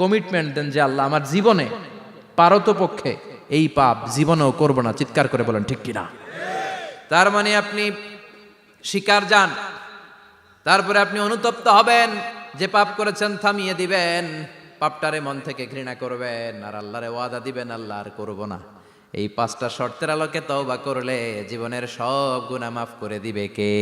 Commitment দেন যে আল্লাহ, আমার জীবনে পারতপক্ষে এই পাপ, জীবনেও করব না। চিৎকার করে বলেন, ঠিক কিনা? তার মানে আপনি শিকার যান, তারপরে আপনি অনুতপ্ত হবেন, যে পাপ করেছেন থামিয়ে দিবেন, পাপটারে মন থেকে ঘৃণা করবেন, আর আল্লাহরে ওয়াদা দিবেন, আল্লাহ আর করব না। এই পাঁচটা শর্তের আলোকে তওবা করলে জীবনের সব গুণা মাফ করে দিবে কে?